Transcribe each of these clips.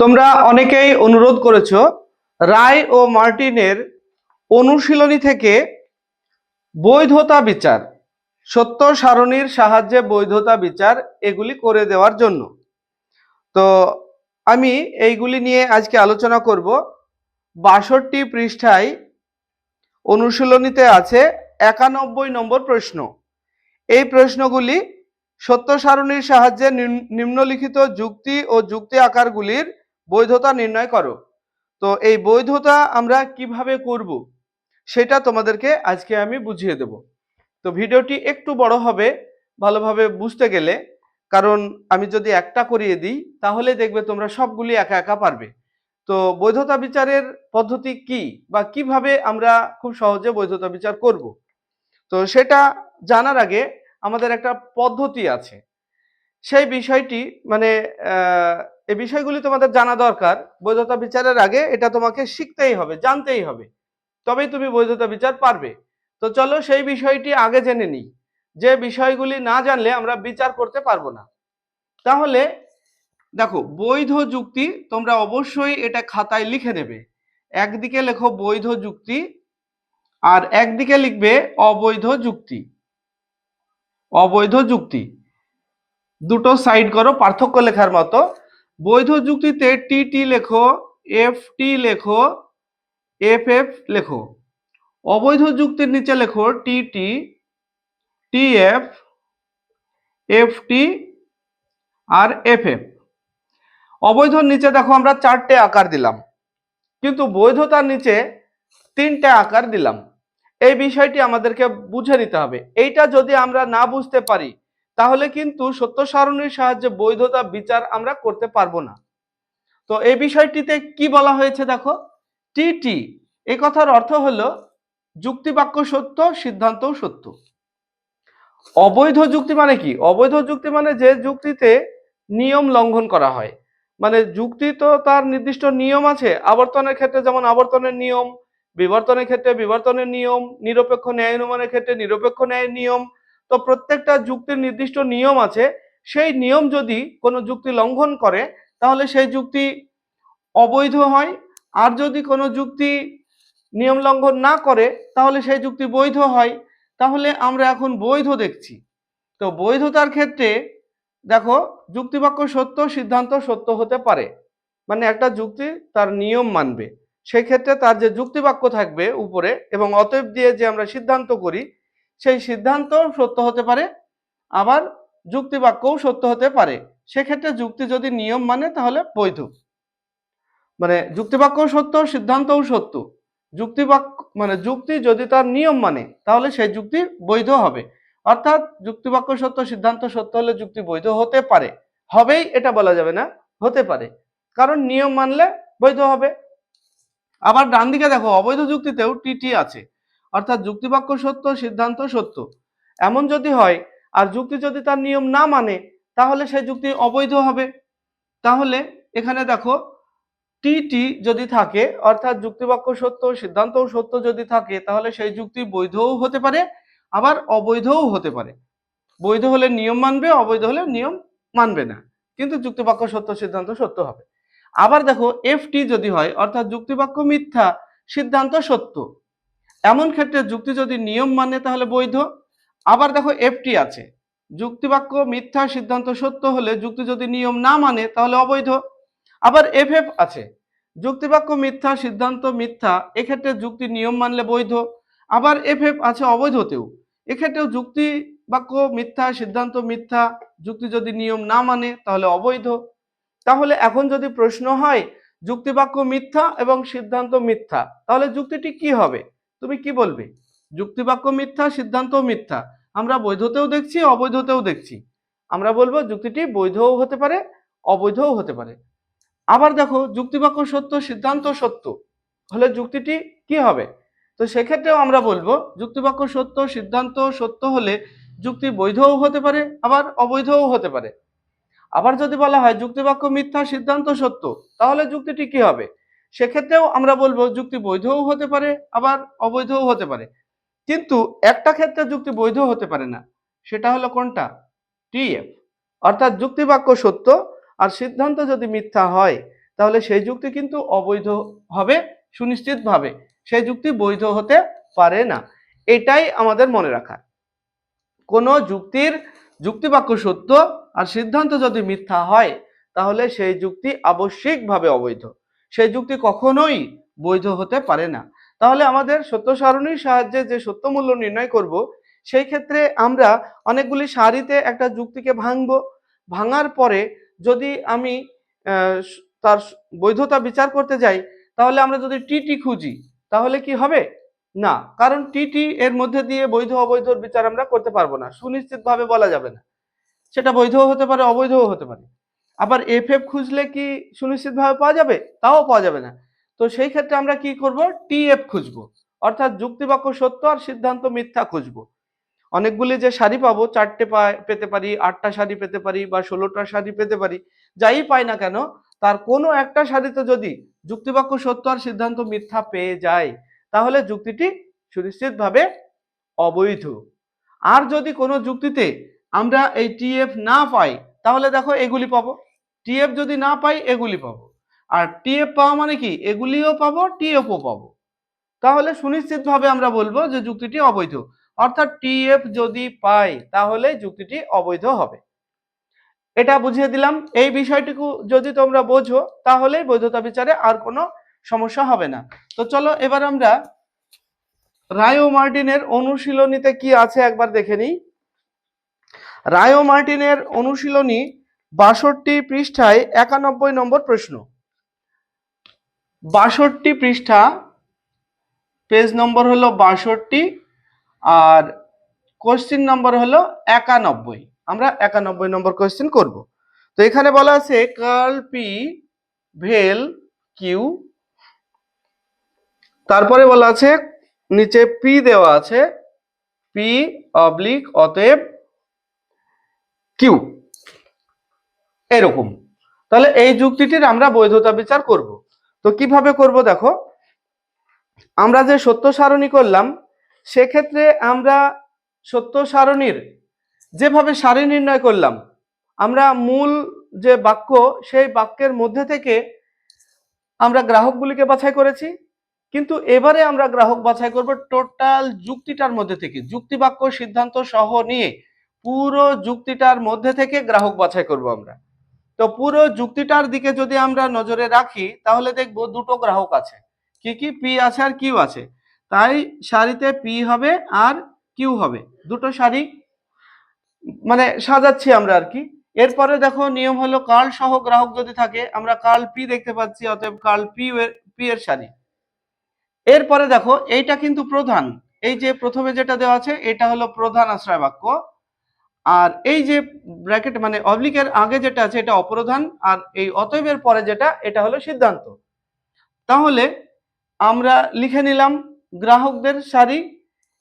তোমরা অনেকেই অনুরোধ করেছ, রায় ও মার্টিনের অনুশীলনী থেকে বৈধতা বিচার, সত্য সারণীর সাহায্যে বৈধতা বিচার এগুলি করে দেওয়ার জন্য। তো আমি এইগুলি নিয়ে আজকে আলোচনা করব। বাষট্টি পৃষ্ঠায় অনুশীলনীতে আছে একানব্বই নম্বর প্রশ্ন। এই প্রশ্নগুলি সত্য সারণীর সাহায্যে নিম্ন- নিম্নলিখিত যুক্তি ও যুক্তি আকারগুলির বৈধতা নির্ণয় করো। তো এই বৈধতা আমরা কীভাবে করব সেটা তোমাদেরকে আজকে আমি বুঝিয়ে দেব। তো ভিডিওটি একটু বড় হবে ভালোভাবে বুঝতে গেলে, কারণ আমি যদি একটা করিয়ে দিই, তাহলে দেখবে তোমরা সবগুলি একা একা পারবে। তো বৈধতা বিচারের পদ্ধতি কি বা কীভাবে আমরা খুব সহজে বৈধতা বিচার করব? তো সেটা জানার আগে আমাদের একটা পদ্ধতি আছে। সেই বিষয়টি মানে এই বিষয়গুলি তোমাদের জানা দরকার। বৈধতা বিচারের আগে এটা তোমাকে শিখতেই হবে, জানতেই হবে। তবেই তুমি বৈধতা বিচার পারবে। তো চলো সেই বিষয়টি আগে জেনে নিই। যে বিষয়গুলি না জানলে আমরা বিচার করতে পারব না। তাহলে দেখো, বৈধ যুক্তি তোমরা অবশ্যই এটা খাতায় লিখে নেবে। একদিকে লেখো বৈধ যুক্তি আর একদিকে লিখবে অবৈধ যুক্তি। অবৈধ যুক্তি। দুটো সাইড করো, পার্থক্য লেখার মতো। বৈধ যুক্তিতে টি টি লেখো এফ টি লেখো এফ এফ লেখো। অবৈধ যুক্তির নিচে লেখো T T T F F T আর এফ এফ অবৈধর নিচে দেখো আমরা চারটে আকার দিলাম। কিন্তু বৈধতার নিচে তিনটে আকার দিলাম। এই বিষয়টি আমাদেরকে বুঝে নিতে হবে। এইটা যদি আমরা না বুঝতে পারি তাহলে কিন্তু সত্য সারণীর সাহায্যে বৈধতা বিচার আমরা করতে পারব না। তো এই বিষয়টিতে কি বলা হয়েছে দেখো? টি টি এই কথার অর্থ হলো যুক্তিবাক্য সত্য, সিদ্ধান্তও সত্য। অবৈধ যুক্তি মানে কি? অবৈধ যুক্তি মানে যে যুক্তিতে নিয়ম লঙ্ঘন করা হয়। মানে যুক্তি তো তার নির্দিষ্ট নিয়ম আছে, আবর্তনের ক্ষেত্রে যেমন আবর্তনের নিয়ম, বিবর্তনের ক্ষেত্রে বিবর্তনের নিয়ম, নিরপেক্ষ ন্যায় অনুমানের ক্ষেত্রে নিরপেক্ষ ন্যায়ের নিয়ম তো প্রত্যেকটা যুক্তির নির্দিষ্ট নিয়ম আছে। সেই নিয়ম যদি কোনো যুক্তি লঙ্ঘন করে, তাহলে সেই যুক্তি অবৈধ হয়। আর যদি কোনো যুক্তি নিয়ম লঙ্ঘন না করে, তাহলে সেই যুক্তি বৈধ হয়। তাহলে আমরা এখন বৈধ দেখছি। তো বৈধতার ক্ষেত্রে দেখো, যুক্তিবাক্য সত্য, সিদ্ধান্ত সত্য হতে পারে। মানে একটা যুক্তি তার নিয়ম মানবে। সেক্ষেত্রে তার যে যুক্তিবাক্য থাকবে উপরে এবং অতএব দিয়ে যে আমরা সিদ্ধান্ত করি সেই সিদ্ধান্ত সত্য হতে পারে, আবার যুক্তি বাক্যও সত্য হতে পারে। সেক্ষেত্রে যুক্তি যদি নিয়ম মানে তাহলে বৈধ। মানে যুক্তিবাক্য সত্য, সিদ্ধান্তও সত্য। যুক্তিবাক্য মানে যুক্তি যদি তার নিয়ম মানে তাহলে সেই যুক্তি বৈধ হবে। অর্থাৎ যুক্তি বাক্য সত্য, সিদ্ধান্ত সত্য হলে যুক্তি বৈধ হতে পারে। হবেই, এটা বলা যাবে না, হতে পারে। কারণ নিয়ম মানলে বৈধ হবে। আবার ডান দিকে দেখো, অবৈধ যুক্তিতেও টিটি আছে। অর্থাৎ যুক্তিবাক্য সত্য, সিদ্ধান্ত সত্য। এমন যদি হয়, আর যুক্তি যদি তার নিয়ম না মানে তাহলে সেই যুক্তি অবৈধ হবে। তাহলে এখানে দেখো টি টি যদি থাকে, অর্থাৎ যুক্তিবাক্য সত্য, সিদ্ধান্ত সত্য যদি থাকে, তাহলে সেই যুক্তি বৈধও হতে পারে, আবার অবৈধও হতে পারে। বৈধ হলে নিয়ম মানবে, অবৈধ হলে নিয়ম মানবে না। কিন্তু যুক্তিবাক্য সত্য, সিদ্ধান্ত সত্য হবে। আবার দেখো এফটি যদি হয়, অর্থাৎ যুক্তিবাক্য মিথ্যা, সিদ্ধান্ত সত্য। এমন ক্ষেত্রে যুক্তি যদি নিয়ম মানে তাহলে বৈধ। আবার দেখো এফটি আছে। যুক্তিবাক্য, মিথ্যা, সিদ্ধান্ত সত্য হলে যুক্তি যদি নিয়ম না মানে তাহলে অবৈধ। আবার এফ এফ আছে। যুক্তিবাক্য, মিথ্যা, সিদ্ধান্ত, মিথ্যা, এক্ষেত্রে যুক্তি নিয়ম মানলে বৈধ। আবার এফ এফ আছে অবৈধতেও। এক্ষেত্রেও যুক্তি বাক্য মিথ্যা, সিদ্ধান্ত, মিথ্যা, যুক্তি যদি নিয়ম না মানে তাহলে অবৈধ। তাহলে এখন যদি প্রশ্ন হয়, যুক্তিবাক্য, মিথ্যা এবং সিদ্ধান্ত, মিথ্যা, তাহলে যুক্তিটি কি হবে? তুমি কি বলবে? যুক্তিবাক্য মিথ্যা সিদ্ধান্ত মিথ্যা। আমরা বৈধতেও দেখছি, অবৈধতেও দেখছি। আমরা বলব যুক্তিটি বৈধও হতে পারে, অবৈধও হতে পারে। আবার দেখো, যুক্তিবাক্য সত্য, সিদ্ধান্ত সত্য। হলে যুক্তিটি কি হবে? তো সেক্ষেত্রেও আমরা বলব, যুক্তিবাক্য সত্য, সিদ্ধান্ত সত্য হলে যুক্তি বৈধও হতে পারে, আবার অবৈধও হতে পারে। আবার যদি বলা হয় যুক্তিবাক্য মিথ্যা, সিদ্ধান্ত সত্য, তাহলে যুক্তিটি কি হবে? সেক্ষেত্রেও আমরা বলব যুক্তি বৈধও হতে পারে, আবার অবৈধও হতে পারে। কিন্তু একটা ক্ষেত্রে যুক্তি বৈধ হতে পারে না, সেটা হলো কোনটা? টিএফ অর্থাৎ যুক্তিবাক্য সত্য আর সিদ্ধান্ত যদি মিথ্যা হয়, তাহলে সেই যুক্তি কিন্তু অবৈধ হবে, সুনিশ্চিতভাবে। সেই যুক্তি বৈধ হতে পারে না, এটাই আমাদের মনে রাখা। কোনো যুক্তির যুক্তিবাক্য সত্য আর সিদ্ধান্ত যদি মিথ্যা হয়, তাহলে সেই যুক্তি আবশ্যিকভাবে অবৈধ। সেই যুক্তি কখনোই বৈধ হতে পারে না। তাহলে আমাদের সত্য সারণীর সাহায্যে যে সত্য মূল্য নির্ণয় করব, সেই ক্ষেত্রে আমরা অনেকগুলি সারিতে একটা যুক্তিকে ভাঙবো। ভাঙার পরে যদি আমি তার বৈধতা বিচার করতে যাই, তাহলে আমরা যদি টিটি খুঁজি, তাহলে কি হবে? না, কারণ টিটি এর মধ্যে দিয়ে বৈধ অবৈধর বিচার আমরা করতে পারব না। সুনিশ্চিতভাবে বলা যাবে না। সেটা বৈধও হতে পারে, অবৈধও হতে পারে। আবার এফ এফ খুঁজলে কি সুনিশ্চিতভাবে পাওয়া যাবে? তাও পাওয়া যাবে না। তো সেই ক্ষেত্রে আমরা কি করব? টি এফ খুঁজব। অর্থাৎ যুক্তিবাক্য সত্য আর সিদ্ধান্ত মিথ্যা খুঁজবো। অনেকগুলি যে শাড়ি পাবো, চারটে পেতে পারি, আটটা শাড়ি পেতে পারি বা ষোলোটা শাড়ি পেতে পারি, যাই পাই না কেন, তার কোনো একটা শাড়িতে যদি যুক্তিবাক্য সত্য আর সিদ্ধান্ত মিথ্যা পেয়ে যায়, তাহলে যুক্তিটি সুনিশ্চিতভাবে অবৈধ। আর যদি কোনো যুক্তিতে আমরা এই টিএফ না পাই, তাহলে দেখো এগুলি পাবো। টিএফ যদি না পাই, এগুলি পাবো। আর টিএফ পাওয়া মানে কি? এগুলিও পাবো টিএফও পাবো। তাহলে সুনিশ্চিতভাবে আমরা বলব যে যুক্তিটি অবৈধ। অর্থাৎ টিএফ যদি পাই, তাহলে যুক্তিটি অবৈধ হবে। এটা বুঝিয়ে দিলাম। এই বিষয়টুকু যদি তোমরা বোঝো, তাহলেই বৈধতা বিচারে আর কোনো সমস্যা হবে না। তো চলো, এবার আমরা রায় মার্টিনের অনুশীলনীতে কি আছে একবার দেখে নিই। রায় মার্টিনের অনুশীলনী বাষট্টি পৃষ্ঠায় একানব্বই নম্বর প্রশ্ন। বাষট্টি পৃষ্ঠা, পেজ নম্বর হলো বাষট্টি আর কোশ্চিন নম্বর হলো একানব্বই। আমরা একানব্বই নম্বর কোশ্চিন করব। তো এখানে বলা আছে কার্ল পি ভেল কিউ তারপরে বলা আছে, নিচে পি দেওয়া আছে পি অবলিক অতএব কিউ এরকম। তাহলে এই যুক্তিটির আমরা বৈধতা বিচার করব। তো কীভাবে করব দেখো? আমরা যে সত্য সারণী করলাম, সেক্ষেত্রে আমরা সত্য সারণীর যেভাবে সারি নির্ণয় করলাম, আমরা মূল যে বাক্য, সেই বাক্যের মধ্যে থেকে আমরা গ্রাহকগুলিকে বাছাই করেছি। কিন্তু এবারে আমরা গ্রাহক বাছাই করব টোটাল যুক্তিটার মধ্যে থেকে। যুক্তি বাক্য, সিদ্ধান্ত সহ নিয়ে পুরো যুক্তিটার মধ্যে থেকে গ্রাহক বাছাই করব আমরা। তো পুরো যুক্তিটার দিকে যদি আমরা নজরে রাখি, তাহলে দেখব দুটো গ্রাহক আছে। কি কি পি আছে আর কিউ আছে। তাই শাড়িতে পি হবে আর কিউ হবে। দুটো শাড়ি মানে সাজাচ্ছি আমরা আর কি। এরপরে দেখো নিয়ম হলো কার্ল সহ গ্রাহক যদি থাকে, আমরা কার্ল পি দেখতে পাচ্ছি, অতএব কার্ল পি এর পি এর শাড়ি। এরপরে দেখো, এইটা কিন্তু প্রধান। এই যে প্রথমে যেটা দেওয়া আছে, এটা হলো প্রধান আশ্রয় বাক্য আর এই যে ব্র্যাকেট মানে অবলিকের আগে যেটা আছে এটা অপ্রধান, আর এই অতএবের পরে যেটা, এটা হলো সিদ্ধান্ত। তাহলে আমরা লিখে নিলাম গ্রাহকদের সারি।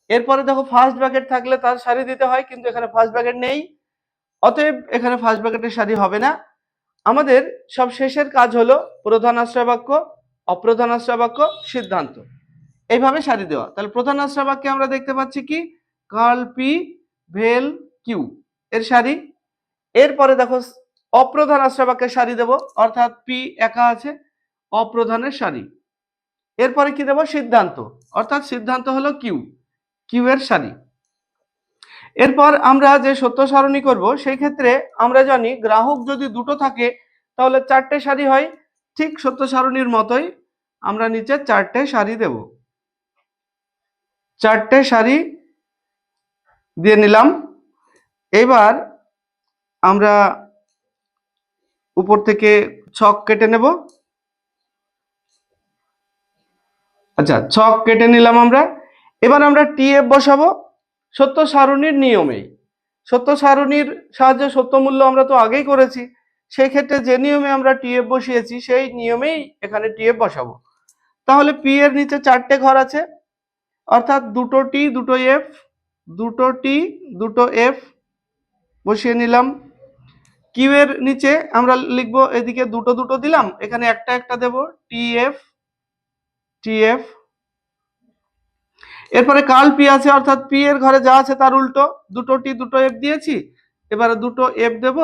এরপরে দেখো ফার্স্ট ব্র্যাকেট থাকলে তার সারি দিতে হয়, কিন্তু এখানে ফার্স্ট ব্র্যাকেট নেই। অতএব এখানে ফার্স্ট ব্র্যাকেটের সারি হবে না। আমাদের সব শেষের কাজ হলো প্রধান আশ্রয় বাক্য, অপ্রধান আশ্রয় বাক্য, সিদ্ধান্ত। এইভাবে সারি দেওয়া। তাহলে প্রধান আশ্রয় বাক্যে আমরা দেখতে পাচ্ছি কি? কার্ল পি, ভেল কিউ এর সারি। এরপরে দেখো, অপ্রধান আশ্রয় বাক্যের সারি দেব, অর্থাৎ পি একা আছে, অপ্রধানের সারি। এরপরে কি দেব? সিদ্ধান্ত, অর্থাৎ সিদ্ধান্ত হলো কিউ কিউ এর সারি। এরপর আমরা যে সত্য সারণী করব, সেই ক্ষেত্রে আমরা জানি গ্রাহক যদি দুটো থাকে, তাহলে চারটে সারি হয়। ঠিক সত্য সারণীর মতোই আমরা নিচে চারটে সারি দেব। চারটে সারি দিয়ে নিলাম। এবার আমরা উপর থেকে ছক কেটে নেব। আচ্ছা ছক কেটে নিলাম আমরা। এবার আমরা টিএফ বসাবো। সত্য সারণীর নিয়মেই সত্য সারণীর সাহায্যে সত্য মূল্য আমরা তো আগেই করেছি। সেই ক্ষেত্রে যে নিয়মে আমরা টিএফ বসিয়েছি, সেই নিয়মেই এখানে টিএফ বসাবো। তাহলে পি এর নিচে চারটে ঘর আছে। অর্থাৎ দুটো টি, দুটো এফ, দুটো টি, দুটো এফ বসিয়ে নিলাম। কিউ এর নিচে আমরা লিখব এদিকে দুটো দুটো দিলাম। এখানে একটা একটা দেব টি এফ টি এফ এরপরে কাল পি আছে, অর্থাৎ পি এর ঘরে যা আছে তার উল্টো। দুটো টি, দুটো এফ দিয়েছি। এবারে দুটো এফ দেব,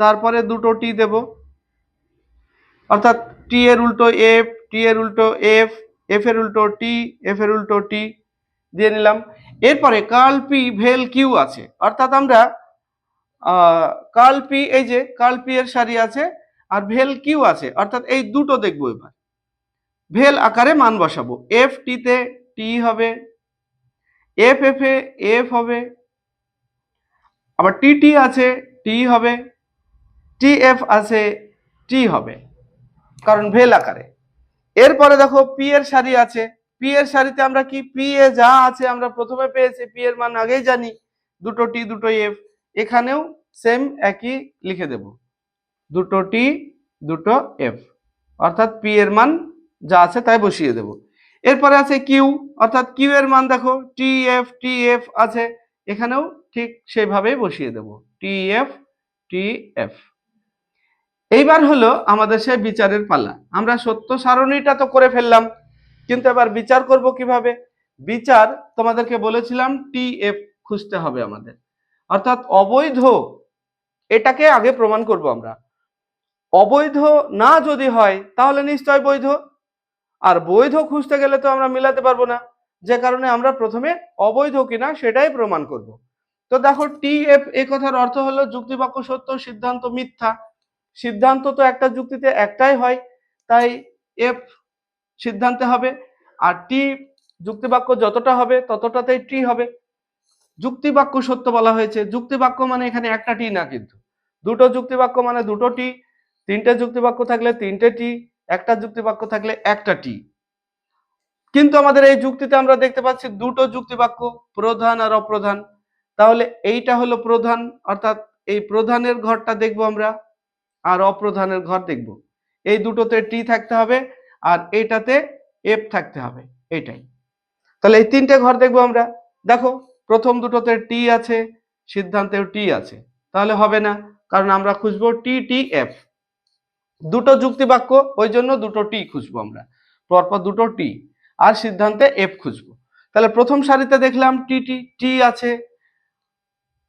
তারপরে দুটো টি দেব। অর্থাৎ টি এর উল্টো এফ, টি এর উল্টো এফ এফ এর উল্টো টি, এফ এর উল্টো টি দিয়ে নিলাম। এরপরে কার্ল পি ভেল কিউ আছে। অর্থাৎ আমরা কার্ল পি এই যে কার্ল পি এর সারি আছে আর ভেল কিউ আছে, অর্থাৎ এই দুটো দেখব এবার। ভেল আকারে মান বসাবো। এফ টিতে টি হবে এফ এফ এ এফ হবে, আবার টি টি আছে টি হবে টি এফ আছে টি হবে, কারণ ভেল আকারে। এরপরে দেখো পি এর শাড়ি আছে। পি এর শাড়িতে আমরা কি পি এ যা আছে আমরা প্রথমে পেয়েছি পি এর মান আগেই জানি। দুটো টি দুটো এফ এখানেও সেম একই লিখে দেব। দুটো টি দুটো এফ অর্থাৎ পি এর মান যা আছে তাই বসিয়ে দেব। এরপরে আছে কিউ অর্থাৎ কিউ এর মান দেখো টি এফ টি এফ আছে। এখানেও ঠিক সেইভাবেই বসিয়ে দেব। টি এফ টি এফ এইবার হলো আমাদের সেই বিচারের পালা। আমরা সত্য সারণীটা তো করে ফেললাম, কিন্তু এবার বিচার করব কীভাবে? বিচার তোমাদেরকে বলেছিলাম টি এফ খুঁজতে হবে আমাদের। অর্থাৎ অবৈধ, এটাকে আগে প্রমাণ করব আমরা। অবৈধ না যদি হয়, তাহলে নিশ্চয় বৈধ। আর বৈধ খুঁজতে গেলে তো আমরা মিলাতে পারব না। যে কারণে আমরা প্রথমে অবৈধ কিনা সেটাই প্রমাণ করব। তো দেখো, টি এফ এ কথার অর্থ হলো যুক্তিবাক্য, সত্য, সিদ্ধান্ত, মিথ্যা। সিদ্ধান্ত তো একটা যুক্তিতে একটাই হয়, তাই এফ সিদ্ধান্তে হবে। আর টি যুক্তিবাক্য যতটা হবে, ততটাতেই টি হবে। যুক্তিবাক্য সত্য বলা হয়েছে। যুক্তিবাক্য মানে এখানে একটা টি না কিন্তু। দুটো যুক্তিবাক্য মানে দুটো টি, তিনটে যুক্তিবাক্য থাকলে তিনটে টি, একটা যুক্তিবাক্য থাকলে একটা টি। কিন্তু আমাদের এই যুক্তিতে আমরা দেখতে পাচ্ছি দুটো যুক্তিবাক্য, প্রধান আর অপ্রধান। তাহলে এইটা হলো প্রধান, অর্থাৎ এই প্রধানের ঘরটা দেখব আমরা, আর অপ্রধানের ঘর দেখব। এই দুটোতে টি থাকতে হবে, আর এইটাতে এফ থাকতে হবে এটাই তাহলে এই তিনটে ঘর দেখব আমরা। দেখো প্রথম দুটোতে টি আছে, সিদ্ধান্তেও টি আছে। তাহলে হবে না, কারণ আমরা খুঁজবো টি টি, এফ। দুটো যুক্তি বাক্য ওই জন্য দুটো টি খুঁজবো আমরা। পরপর দুটো টি, আর সিদ্ধান্তে এফ খুঁজবো। তাহলে প্রথম সারিতে দেখলাম টি টি টি আছে,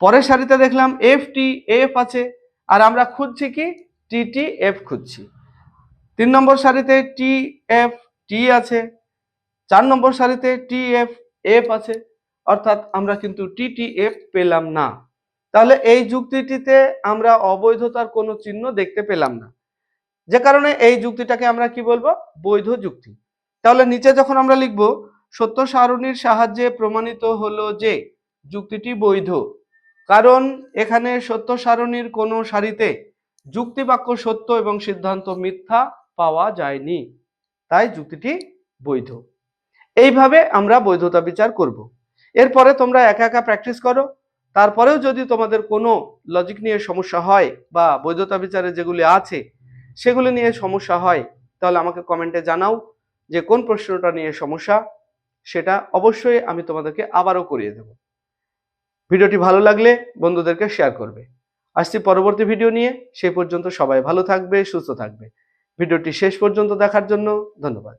পরের সারিতে দেখলাম এফ, টি, এফ আছে, আর আমরা খুঁজছি কি? টি টি, এফ খুঁজছি। তিন নম্বর সারিতে টি, এফ, টি আছে, চার নম্বর সারিতে টি, এফ এফ আছে অর্থাৎ আমরা কিন্তু টি টি পেলাম না। তাহলে এই যুক্তিটিতে আমরা অবৈধতার কোনো চিহ্ন দেখতে পেলাম না। যে কারণে এই যুক্তিটাকে আমরা কি বলব? বৈধ যুক্তি। তাহলে নিচে যখন আমরা লিখব, সত্য সারণীর সাহায্যে প্রমাণিত হলো যে যুক্তিটি বৈধ। কারণ এখানে সত্য সারণীর কোনো সারিতে যুক্তিবাক্য সত্য এবং সিদ্ধান্ত মিথ্যা পাওয়া যায়নি। তাই যুক্তিটি বৈধ। এইভাবে আমরা বৈধতা বিচার করব। এরপরে তোমরা একা একা প্র্যাকটিস করো। তারপরেও যদি তোমাদের কোনো লজিক নিয়ে সমস্যা হয় বা বৈধতা বিচারে যেগুলি আছে, সেগুলি নিয়ে সমস্যা হয়, তাহলে আমাকে কমেন্টে জানাও যে কোন প্রশ্নটা নিয়ে সমস্যা, সেটা অবশ্যই আমি তোমাদেরকে আবারও করিয়ে দেব। ভিডিওটি ভালো লাগলে বন্ধুদেরকে শেয়ার করবে। আসছি পরবর্তী ভিডিও নিয়ে সে পর্যন্ত সবাই ভালো থাকবে, সুস্থ থাকবে। ভিডিওটি শেষ পর্যন্ত দেখার জন্য ধন্যবাদ।